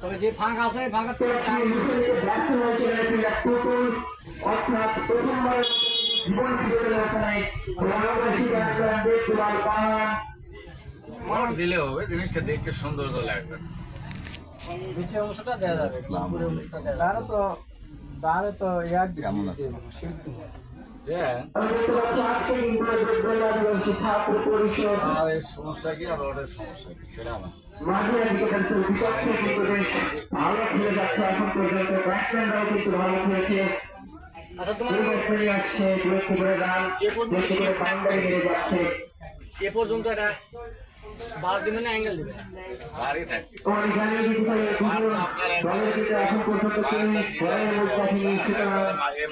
তবে যে ফাঁকা আছে ফাঁকা তো অর্থাৎ জীবন দিলে হবে জিনিসটা দেখতে সৌন্দর্য লাগবে। বেশি অংশটা দেওয়া যাবে পুরো অংশটা দেওয়া তারা তো তারা তো কেমন আছে? সমস্যা কি আর ওদের সমস্যা কি? সেটা না পর্যন্ত ব্যাটসম্যানরাও কিন্তু ভালো খেলেছে আচ্ছা তোমার দুই ব্যাটসম্যানই আসছে দুয়েকটি করে রান দুয়েকটি করে বাউন্ডারি মেরে যাচ্ছে এ পর্যন্ত এটা বার দিবে না অ্যাঙ্গেল দিবে বাড়ি থাকে তোমার এখানে যদি করে দুটো দলের কিন্তু এখন পর্যন্ত কেউ ঘরের মধ্যে আসেনি সুতরাং মাঝে